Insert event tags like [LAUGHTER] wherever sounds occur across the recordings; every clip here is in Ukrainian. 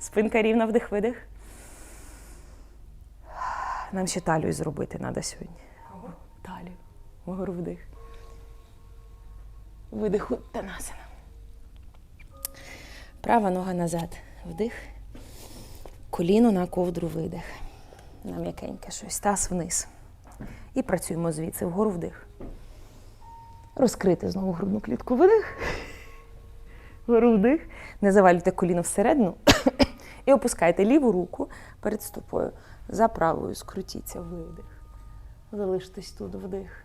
Спинка рівна, вдих, видих. Нам ще талію зробити треба сьогодні. Талію. Вгору вдих. Видих Танасана. Права нога назад. Вдих. Коліно на ковдру видих. На м'якеньке щось. Таз вниз. І працюємо звідси. Вгору вдих. Розкрити знову грудну клітку. Видих. Вгору вдих. Не завалюйте коліно всередину. І опускайте ліву руку перед стопою. За правою скрутіться. Видих. Залиштесь тут вдих.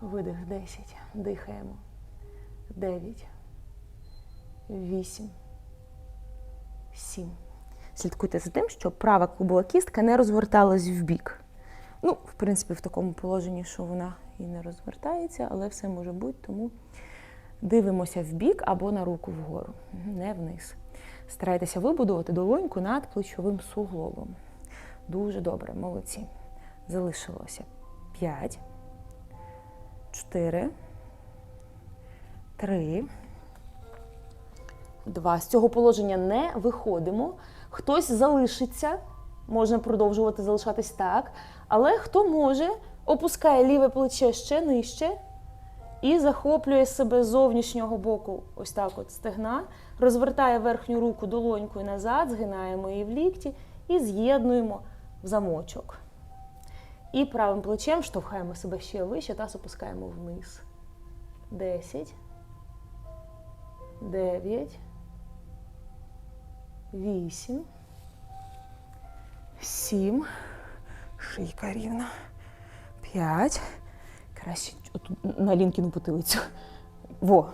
Видих 10. Дихаємо. 9. 8. 7. Слідкуйте за тим, щоб права клубова кістка не розверталась в бік. Ну, в принципі, в такому положенні, що вона і не розвертається, але все може бути, тому дивимося в бік або на руку вгору, не вниз. Старайтеся вибудувати долоньку над плечовим суглобом. Дуже добре, молодці. Залишилося 5, 4, 3, 2. З цього положення не виходимо. Хтось залишиться, можна продовжувати залишатись так. Але хто може, опускає ліве плече ще нижче і захоплює себе з зовнішнього боку, ось так от стегна, розвертає верхню руку долонькою назад, згинаємо її в лікті і з'єднуємо в замочок. І правим плечем штовхаємо себе ще вище, таз опускаємо вниз. 10, 9, 8, 7, шийка рівна, 5, краще отут на лінкіну потилицю. Во,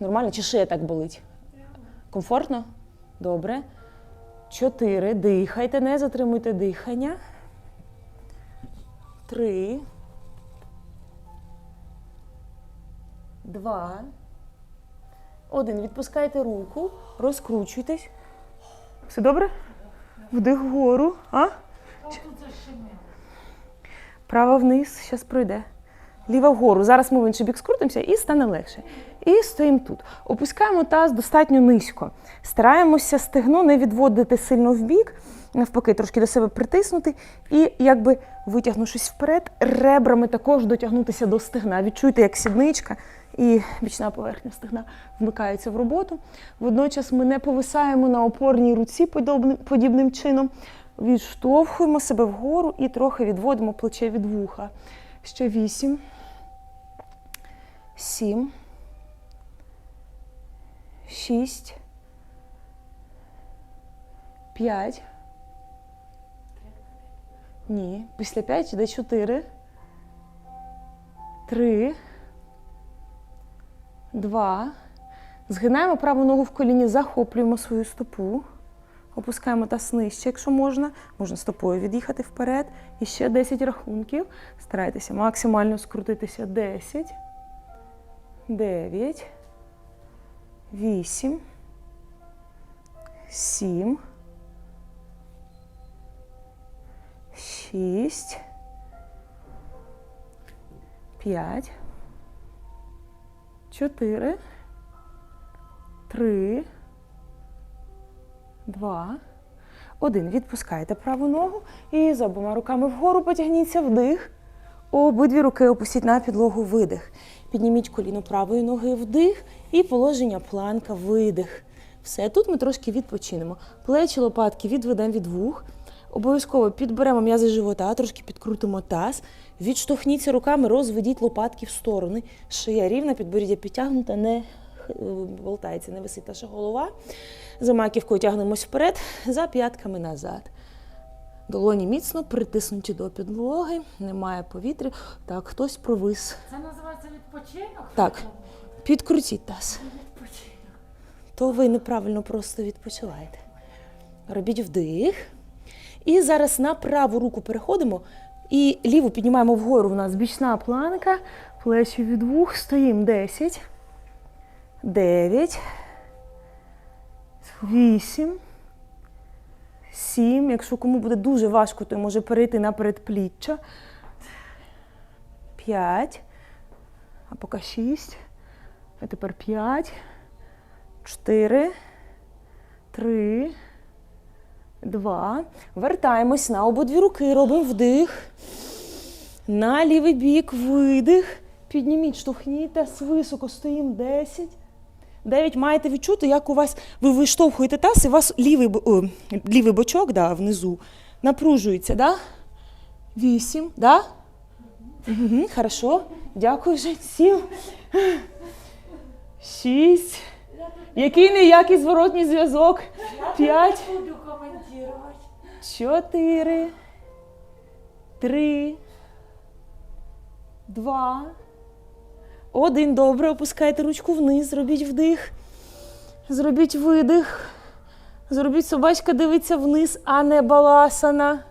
нормально, чи шия так болить? Комфортно? Добре. 4, дихайте, не затримуйте дихання. 3, 2, 1. Відпускайте руку, розкручуйтесь. Все добре? Вдих вгору. А? Права вниз, зараз пройде. Ліва вгору. Зараз ми в інший бік скрутимося і стане легше. І стоїмо тут. Опускаємо таз достатньо низько. Стараємося стегно не відводити сильно в бік, навпаки, трошки до себе притиснути. І якби витягнувшись вперед, ребрами також дотягнутися до стегна. Відчуйте, як сідничка і бічна поверхня стегна вмикається в роботу. Водночас ми не повисаємо на опорній руці подібним чином. Відштовхуємо себе вгору і трохи відводимо плече від вуха. Ще вісім. Сім. Шість. П'ять. Ні. Після п'ять йде чотири. Три. Два. Згинаємо праву ногу в коліні, захоплюємо свою стопу. Опускаємо таз нижче, якщо можна. Можна стопою від'їхати вперед. І ще 10 рахунків. Старайтеся максимально скрутитися. 10, 9, 8, 7, 6, 5, 4, 3, Два. Один. Відпускайте праву ногу і за обома руками вгору потягніться вдих. Обидві руки опустіть на підлогу видих. Підніміть коліно правої ноги вдих і положення планка видих. Все, тут ми трошки відпочинемо. Плечі лопатки відведемо від вух. Обов'язково підберемо м'язи живота, трошки підкрутимо таз. Відштовхніться руками, розведіть лопатки в сторони. Шия рівна, підборіддя підтягнута, не е, болтається, не висить наша голова. За маківкою тягнемось вперед, за п'ятками назад. Долоні міцно притиснуті до підлоги, немає повітря. Так, хтось провис. Це називається відпочинок? Так, підкрутіть таз. Відпочинок. То ви неправильно просто відпочиваєте. Робіть вдих. І зараз на праву руку переходимо і ліву піднімаємо вгору. У нас бічна планка, плечі від вух, стоїмо 10, 9, 8, 7. Якщо кому буде дуже важко, то може перейти на передпліччя. 5, а поки 6, а тепер 5, 4, три, два. Вертаємось на обидві руки. Робимо вдих. На лівий бік видих. Підніміть, штовхніть, таз високо стоїмо. Десять. Дев'ять. Маєте відчути, як у вас ви виштовхуєте таз, і у вас лівий, о, лівий бочок да, внизу напружується. Да? Вісім. Да? Угу, хорошо. Дякую, Жень. Сім. Шість. Який ніякий зворотній зв'язок? П'ять. Буду коментувати. Чотири. Три. Два. Один. Добре. Опускайте ручку вниз. Зробіть вдих. Зробіть видих. Зробіть собачка дивиться вниз, а не баласана.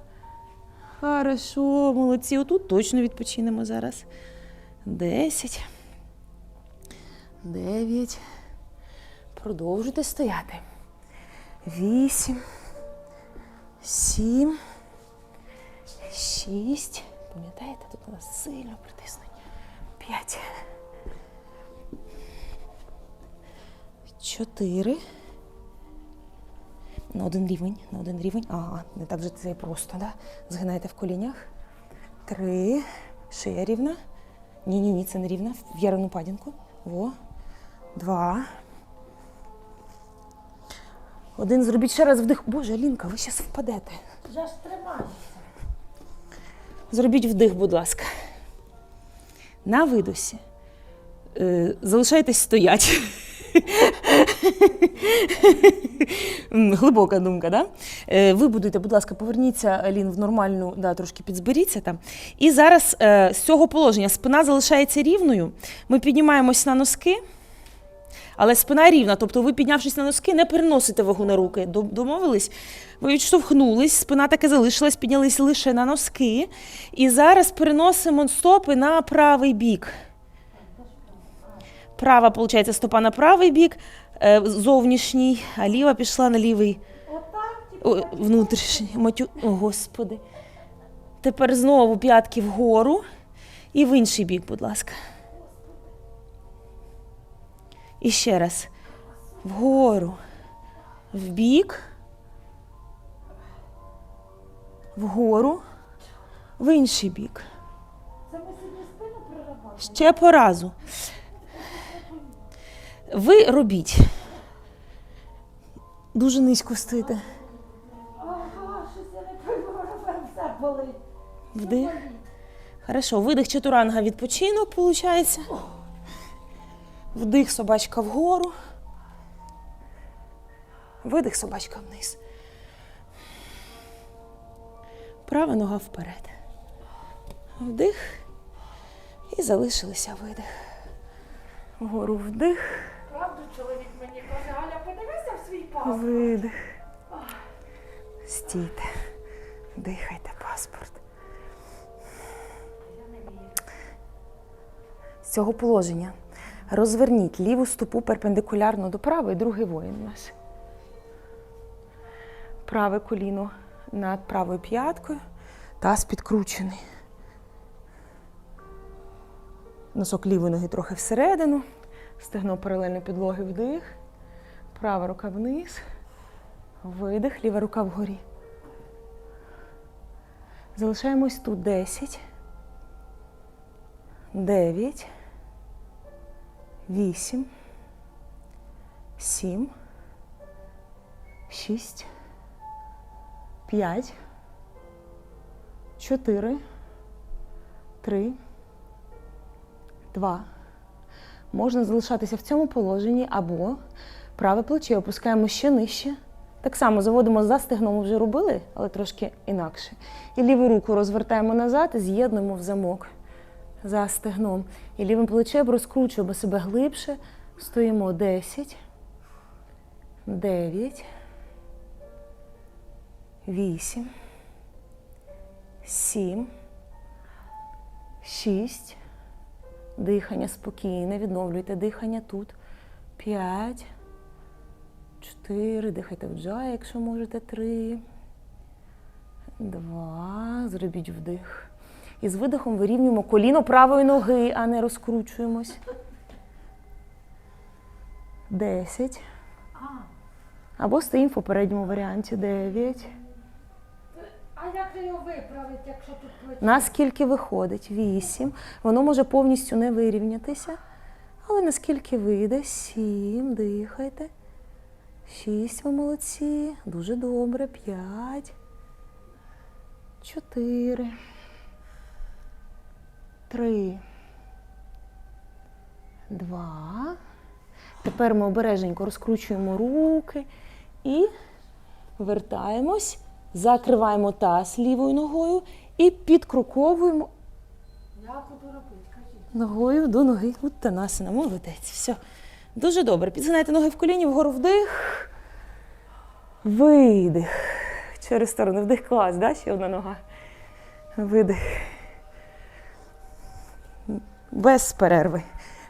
Хорошо, молодці. Отут точно відпочинемо зараз. Десять. Дев'ять. Продовжуйте стояти. Вісім. Сім. Шість. Пам'ятаєте, тут у нас сильно притиснуть. П'ять. Чотири. На один рівень, на один рівень. Ага, не так же це просто, да? Згинайте в колінях. Три. Шия рівна. Ні, ні, це не рівна. В ярину падінку. Во. Два. Один зробіть ще раз вдих. Боже, Алінка, ви зараз впадете. Я ж тримаюся. Зробіть вдих, будь ласка. На видосі. Е, залишайтесь стоять. Глибока думка, да? Е, ви будете, будь ласка, поверніться, Алін, в нормальну, да, трошки підзберіться там. І зараз е, з цього положення спина залишається рівною. Ми піднімаємось на носки. Але спина рівна, тобто ви, піднявшись на носки, не переносите вагу на руки. Домовились? Ви відштовхнулись, спина таки залишилась, піднялись лише на носки. І зараз переносимо стопи на правий бік. Права, виходить, стопа на правий бік, е, зовнішній, а ліва пішла на лівий типу, внутрішній. Матю... О, Господи. Тепер знову п'ятки вгору і в інший бік, будь ласка. І ще раз. Вгору. Вбік. Вгору. В інший бік. Ще по разу. Ви робіть. Дуже низько стоїте. Ага, щось я не пойму, все болить. Вдих. Хорошо, видих чатуранга відпочинок, виходить. Вдих собачка вгору. Видих собачка вниз. Права нога вперед. Вдих. І залишилися видих. Вгору вдих. Чоловік мені каже, Галя, подивися в свій пас. Видих. Стійте. Дихайте паспорт. З цього положення розверніть ліву стопу перпендикулярно до правої, другий воїн у нас. Праве коліно над правою п'яткою, таз підкручений. Носок лівої ноги трохи всередину, стегно паралельно підлоги вдих. Права рука вниз. Видих, ліва рука вгорі. Залишаємось тут 10, 9, 8, 7, 6, 5, 4, 3, 2. Можна залишатися в цьому положенні або праве плече опускаємо ще нижче. Так само заводимо за стегном, ми вже робили, але трошки інакше. І ліву руку розвертаємо назад і з'єднуємо в замок за стегном. І лівим плечем розкручуємо себе глибше. Стоїмо 10, 9, 8, 7, 6, Дихання спокійне, відновлюйте дихання тут. П'ять. Чотири. Дихайте в джай, якщо можете. Три. Два. Зробіть вдих. І з видихом вирівнюємо коліно правої ноги, а не розкручуємось. Десять. Або стоїмо в попередньому варіанті. Дев'ять. А як же його виправити, якщо тут плече? Наскільки виходить? Вісім. Воно може повністю не вирівнятися. Але наскільки вийде? Сім. Дихайте. Шість. Ви молодці. Дуже добре. П'ять. Чотири. Три. Два. Тепер ми обережненько розкручуємо руки і вертаємось, закриваємо таз лівою ногою і підкруковуємо ногою до ноги. Уттанасина, молодець. Все. Дуже добре. Підгинайте ноги в коліні, вгору вдих. Видих. Через сторону. Вдих клас, да? Ще одна нога. Видих. Без перерви.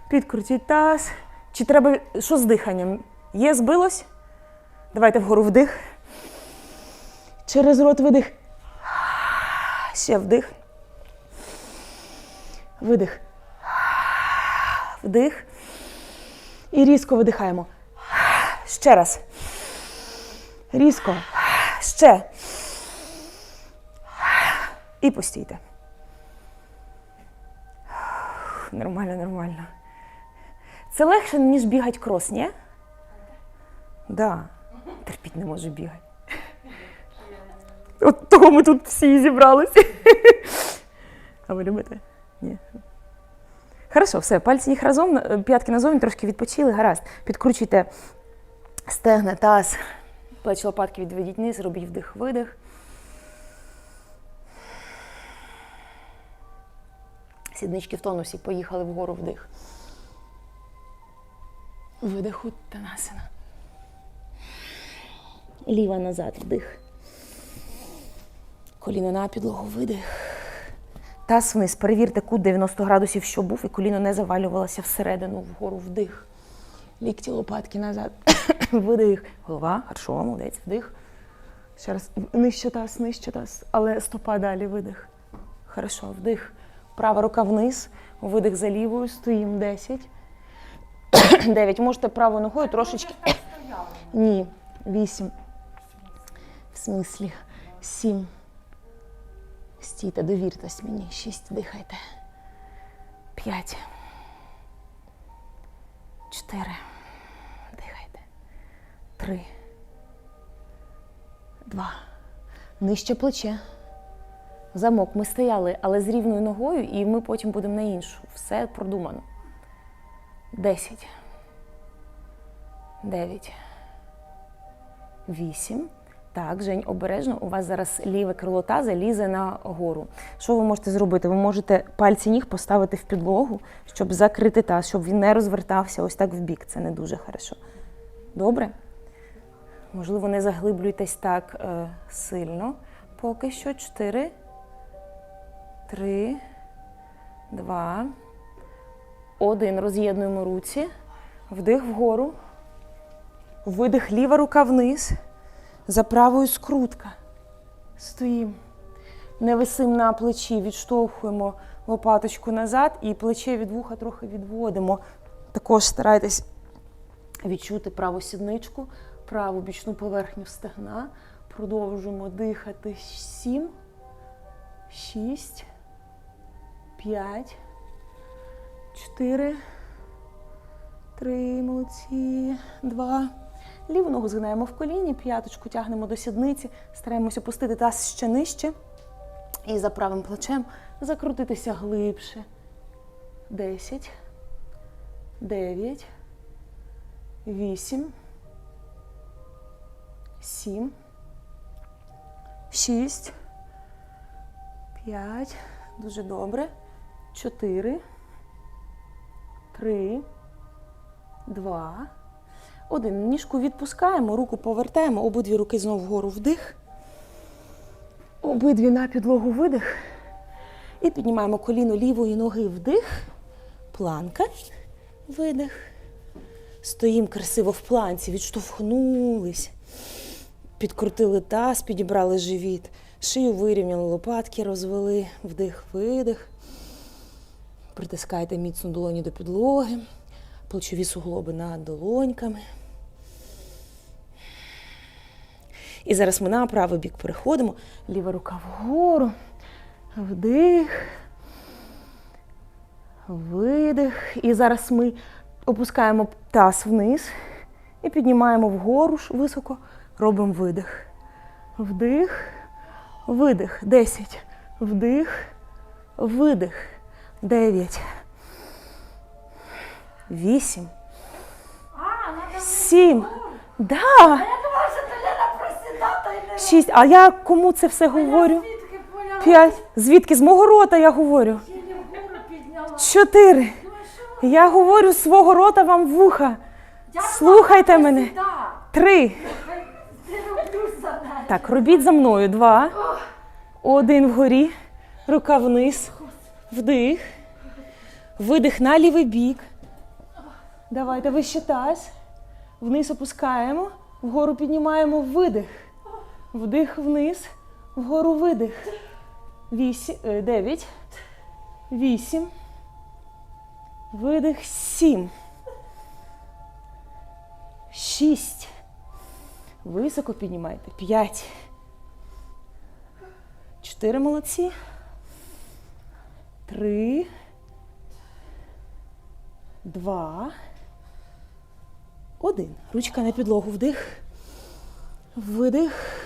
Підкрутіть таз. Чи треба. Що з диханням? Є, збилось? Давайте вгору вдих. Через рот видих. Ще вдих. Видих. Вдих. І різко видихаємо. Ще раз. Різко. Ще. І постійте. Нормально, нормально. Це легше, ніж бігати крос, ні? Да. Терпіть не можу бігати. От того ми тут всі зібралися. А ви любите? Ні. Хорошо, все, пальці їх разом, е, п'ятки назовні, трошки відпочили, гаразд. Підкручуйте стегна, таз, плечі лопатки відведіть вниз, робіть вдих-видих. Сіднички в тонусі, поїхали вгору вдих. Видих Уттанасана. Ліва назад, вдих. Коліно на підлогу, видих. Таз вниз. Перевірте кут 90 градусів, що був, і коліно не завалювалося всередину, вгору вдих. Лікті лопатки назад. [COUGHS] Видих. Голова. Хорошо, молодець. Вдих. Ще раз. Нижче таз, нижче таз. Але стопа далі. Видих. Хорошо, вдих. Права рука вниз. Видих за лівою. Стоїмо 10. 9. [COUGHS] Можете правою ногою трошечки. Ні. 8. В смислі. 7. Стійте, довіртесь мені. Шість, дихайте. П'ять. Чотири. Дихайте. Три. Два. Нижче плече. Замок. Ми стояли, але з рівною ногою, і ми потім будемо на іншу. Все продумано. Десять. Дев'ять. Вісім. Так, Жень, обережно. У вас зараз ліве крило таза лізе на гору. Що ви можете зробити? Ви можете пальці ніг поставити в підлогу, щоб закрити таз, щоб він не розвертався ось так в бік. Це не дуже хорошо. Добре? Можливо, не заглиблюйтесь так е, сильно. Поки що. Чотири, три, два, один. Роз'єднуємо руці. Вдих вгору. Видих ліва рука вниз. За правою скрутка. Стоїмо. Не висим на плечі, відштовхуємо лопаточку назад і плече від вуха трохи відводимо. Також старайтесь відчути праву сідничку, праву бічну поверхню стегна. Продовжуємо дихати. Сім, шість, п'ять, чотири, три, молодці, два. Ліву ногу згинаємо в коліні, п'яточку тягнемо до сідниці, стараємося опустити таз ще нижче. І за правим плечем закрутитися глибше. Десять, дев'ять, вісім, сім, шість, п'ять. Дуже добре. Чотири, три, два. Один. Ніжку відпускаємо, руку повертаємо, обидві руки знову вгору вдих. Обидві на підлогу видих. І піднімаємо коліно лівої ноги вдих. Планка. Видих. Стоїмо красиво в планці, відштовхнулись. Підкрутили таз, підібрали живіт. Шию вирівняли, лопатки розвели. Вдих, видих. Притискайте міцно долоні до підлоги. Плечові суглоби над долоньками. І зараз ми на правий бік переходимо. Ліва рука вгору. Вдих. Видих. І зараз ми опускаємо таз вниз і піднімаємо вгору високо. Робимо видих. Вдих. Видих. Десять. Вдих. Видих. Дев'ять. Вісім. Сім. Да. Я думала, що то Лена просідати і не Шість. А я кому це все говорю? П'ять. Звідки? З мого рота я говорю. Чотири. Ну? Я говорю з свого рота вам вуха. Слухайте мене. Три. Так, робіть за мною. Два. Один вгорі. Рука вниз. Вдих. Видих на лівий бік. Давайте вище таз. Вниз опускаємо. Вгору піднімаємо видих. Вдих вниз. Вгору видих. Вісім. е, Дев'ять. Вісім. Видих. Сім. Шість. Високо піднімайте. П'ять. Чотири молодці. Три. Два. Один. Ручка на підлогу. Вдих. Видих.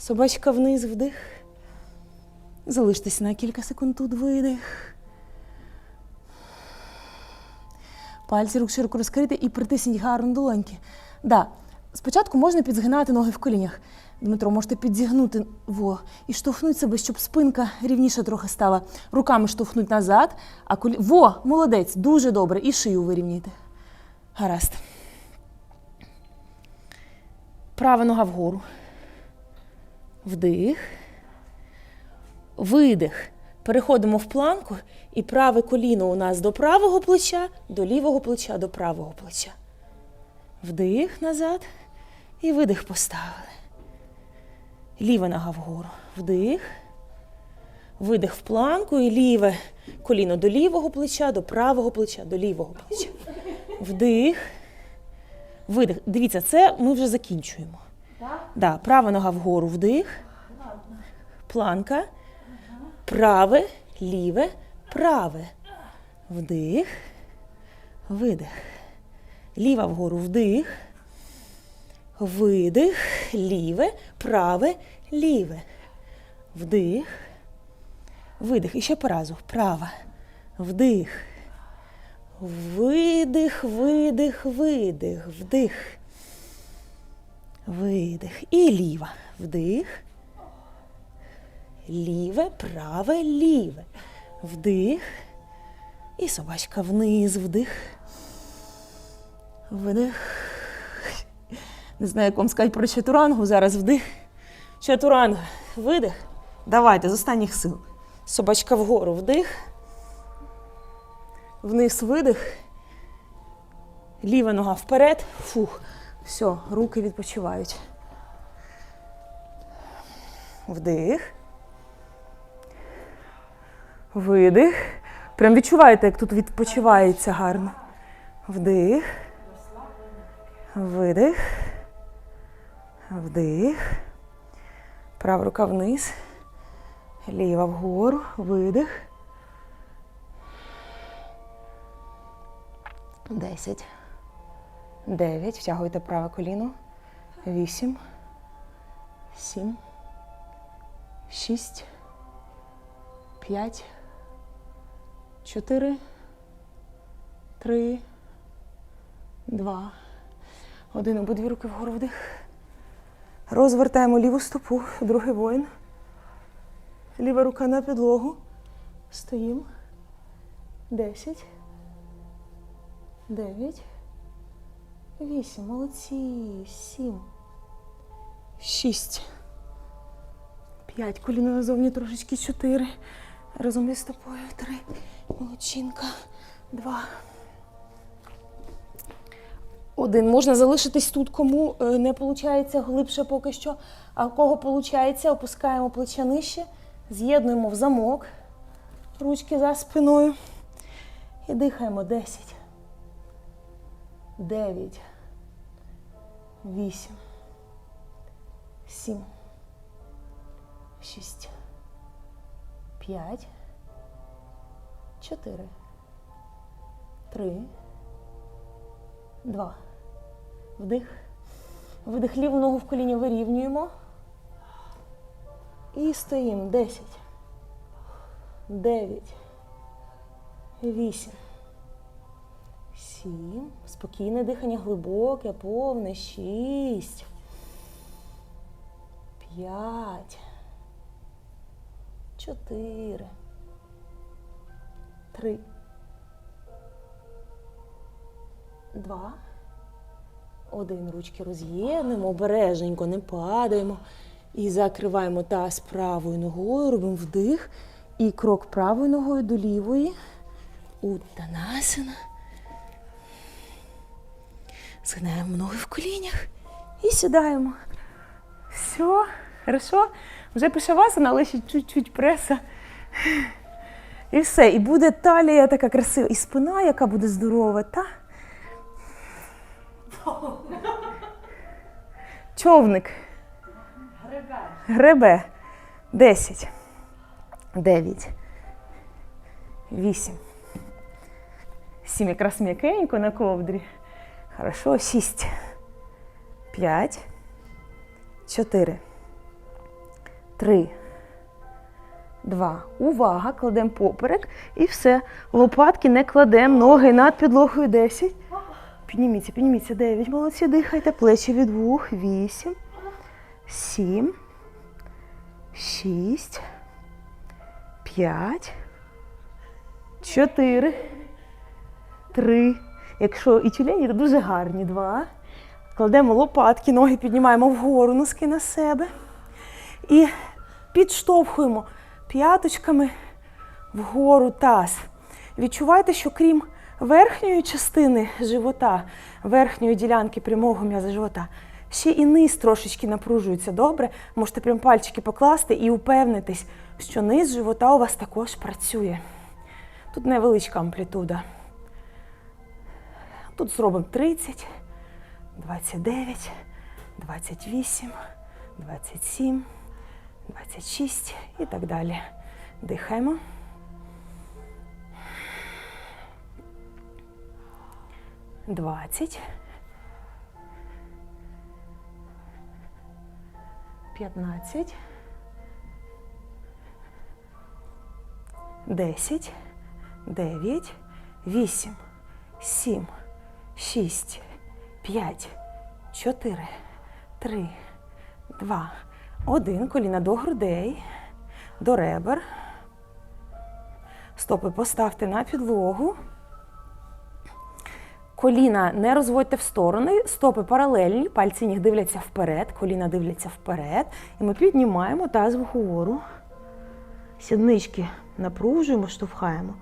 Собачка вниз, вдих. Залиштесь на кілька секунд тут видих. Пальці рук широко розкрити і притисніть гарно долоньки. Да. Спочатку можна підзгинати ноги в колінях. Дмитро, можете підзігнути во, і штовхнути себе, щоб спинка рівніше трохи стала. Руками штовхнуть назад, а колі... Во, молодець, дуже добре. І шию вирівняйте. Гаразд. Права нога вгору. Вдих. Видих. Переходимо в планку, і праве коліно у нас до правого плеча, до лівого плеча, до правого плеча. Вдих назад і видих поставили. Ліва нога вгору. Вдих. Видих в планку і ліве коліно до лівого плеча, до правого плеча, до лівого плеча. Вдих. Видих. Дивіться, це ми вже закінчуємо. Да, права нога вгору, вдих. Планка. Праве, ліве, праве. Вдих. Видих. Ліва вгору, вдих. Видих. Ліве, праве, ліве. Вдих. Видих. І ще по разу. Права. Вдих. Видих, видих, видих, вдих. Видих. І ліва. Вдих. Ліве, праве, ліве. Вдих. І собачка вниз, вдих. Видих. Не знаю, як вам сказати про чатурангу. Зараз вдих. Чатуранг. Видих. Давайте з останніх сил. Собачка вгору. Вдих. Вниз видих. Ліва нога вперед. Фух. Все, руки відпочивають. Вдих. Видих. Прям відчуваєте, як тут відпочивається гарно. Вдих. Видих. Вдих. Права рука вниз. Ліва вгору. Видих. Десять. Дев'ять. Втягуйте праве коліно. Вісім. Сім. Шість. П'ять. Чотири. Три. Два. Один. Обидві руки вгору вдих. Розвертаємо ліву стопу. Другий воїн. Ліва рука на підлогу. Стоїмо. Десять. Дев'ять. Вісім. Молодці. Сім. Шість. П'ять. Коліно назовні трошечки. Чотири. Разом із стопою. Три. Молодчинка. Два. Один. Можна залишитись тут, кому е, не виходить глибше поки що. А кого виходить, опускаємо плече нижче, з'єднуємо в замок. Ручки за спиною. І дихаємо. Десять. Дев'ять. Вісім. сім, шість, п'ять, чотири, три, два. Вдих. Видих ліву ногу в коліні вирівнюємо. І стоїмо. Десять. Дев'ять. Вісім. Сім. Спокійне дихання глибоке, повне. Шість. П'ять. Чотири. Три. Два. Один. Ручки роз'єднуємо, обережненько, не падаємо. І закриваємо таз правою ногою, робимо вдих. І крок правою ногою до лівої. Уттанасана. Згинаємо ноги в колінях і сідаємо. Все, хорошо. Вже пішавасана, але ще чуть-чуть преса. І все. І буде талія така красива. І спина, яка буде здорова, та? Човник. Гребе. Гребе. Десять. Дев'ять. Вісім. Сім якраз м'якенько на ковдрі. Хорошо. Шість. П'ять. Чотири. Три. Два. Увага. Кладемо поперек. І все. Лопатки не кладемо. Ноги над підлогою. Десять. Підніміться, підніміться. Дев'ять. Молодці. Дихайте. Плечі від вух. Вісім. Сім. Шість. П'ять. Чотири. Три. Якщо і тюлені, то дуже гарні. Два. Кладемо лопатки, ноги піднімаємо вгору, носки на себе. І підштовхуємо п'яточками вгору таз. Відчувайте, що крім верхньої частини живота, верхньої ділянки прямого м'яза живота, ще і низ трошечки напружується. Добре? Можете прям пальчики покласти і упевнитись, що низ живота у вас також працює. Тут невеличка амплітуда. Тут зробимо 30, 29, 28, 27, 26 і так далі. Дихаємо. Двадцять. П'ятнадцять. Десять. Дев'ять. Вісім. Сім. Шість. П'ять. Чотири. Три. Два. Один. Коліна до грудей. До ребер. Стопи поставте на підлогу. Коліна не розводьте в сторони, стопи паралельні, пальці ніг дивляться вперед, коліна дивляться вперед. І ми піднімаємо таз вгору. Сіднички напружуємо, штовхаємо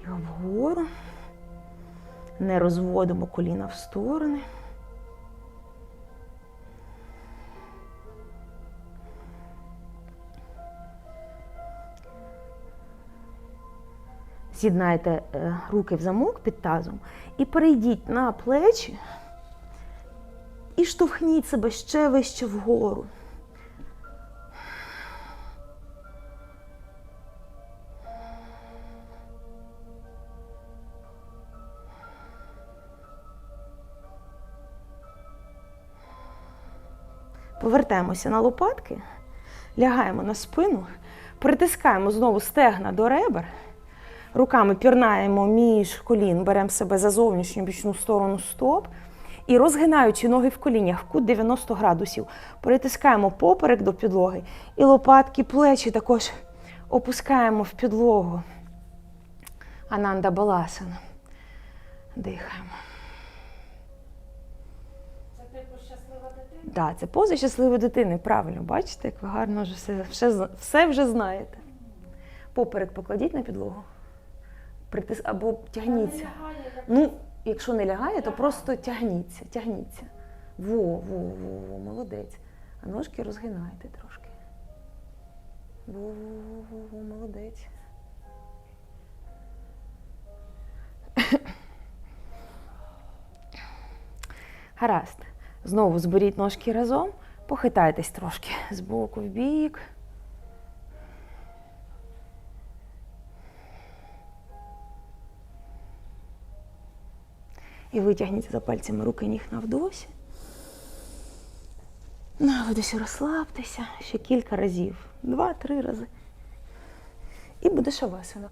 їх вгору. Не розводимо коліна в сторони. З'єднайте е, руки в замок під тазом і перейдіть на плечі і штовхніть себе ще вище вгору. Повертаємося на лопатки, лягаємо на спину, притискаємо знову стегна до ребер. Руками пірнаємо між колін, беремо себе за зовнішню бічну сторону стоп. І розгинаючи ноги в колінях кут 90 градусів, притискаємо поперек до підлоги і лопатки, плечі також опускаємо в підлогу. Ананда Баласана. Дихаємо. Це типу Так, це поза щасливої дитини. Правильно, бачите, як ви гарно вже все, все, все вже знаєте. Поперек покладіть на підлогу. Притис... Або тягніться. Ну, якщо не лягає, то просто тягніться, тягніться. Во, во, во, во, молодець. А ножки розгинайте трошки. Во, во, во, во, молодець. [LAUGHS] Гаразд. Знову зберіть ножки разом, Похитайтесь трошки з боку в бік. І витягніть за пальцями руки ніг навдосі. На видосі розслабтеся ще кілька разів. Два-три рази. І буде шавасана.